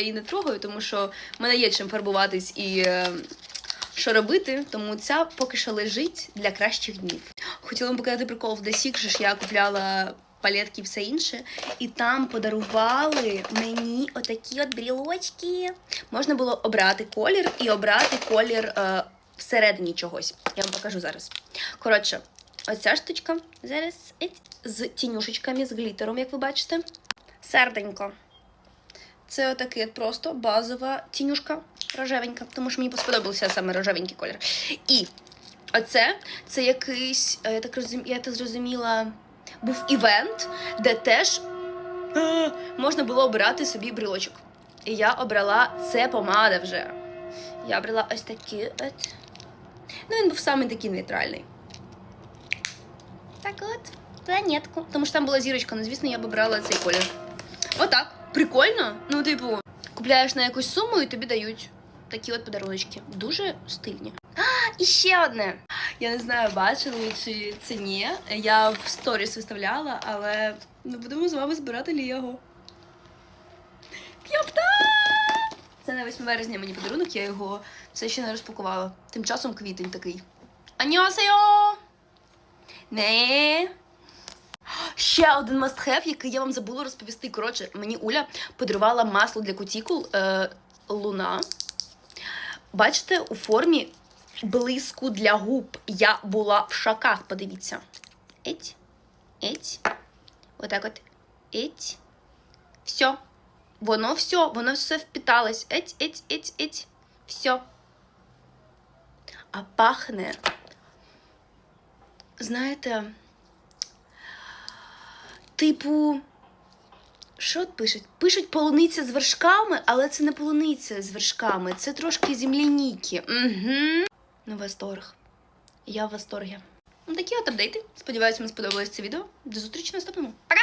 Я її не трогаю, тому що в мене є чим фарбуватись і е, що робити, тому ця поки що лежить для кращих днів. Хотіла вам показати прикол в Desik, же ж я купляла палетки і все інше, і там подарували мені отакі от брілочки. Можна було обрати колір і обрати колір е, всередині чогось. Я вам покажу зараз. Коротше, оця штучка зараз з тінюшечками, з глітером, як ви бачите. Серденько. Це отакий от просто базова тінюшка рожевенька, тому що мені сподобався саме рожевенький колір. І оце це якийсь, е, я так розум... я так зрозуміла, був івент, де теж е, можна було обирати собі брілочок. І я обрала це помада вже. Я обрала ось такий от. Ну, він був саме такий нейтральний. Так от, планетку. Тому що там була зірочка, ну, звісно, я б обрала цей колір. Отак. Прикольно. Ну, типу, купляєш на якусь суму і тобі дають такі от подаруночки. Дуже стильні. А, і ще одне. Я не знаю, бачили чи це ні. Я в сторіс виставляла, але ми будемо з вами збирати Лего. Йопта! Це на 8 березня мені подарунок, я його все ще не розпакувала. Тим часом квітень такий. Аньосео! Не. Ще один must-have, який я вам забула розповісти. Коротше, мені Уля подарувала масло для кутікул е, Луна. Бачите, у формі блиску для губ. Я була в шоках, подивіться. Еть, еть. Отак от. Еть. Все. Воно все, воно все впиталось. Еть, еть, еть, еть. Все. А пахне. Знаєте, типу. Що пишуть? Пишуть полуниця з вершками, але це не полуниця з вершками, це трошки земляніки. Угу. Ну, восторг. Я в восторгі. Ну, такі от апдейти. Сподіваюся, вам сподобалось це відео. До зустрічі в наступному. Пока!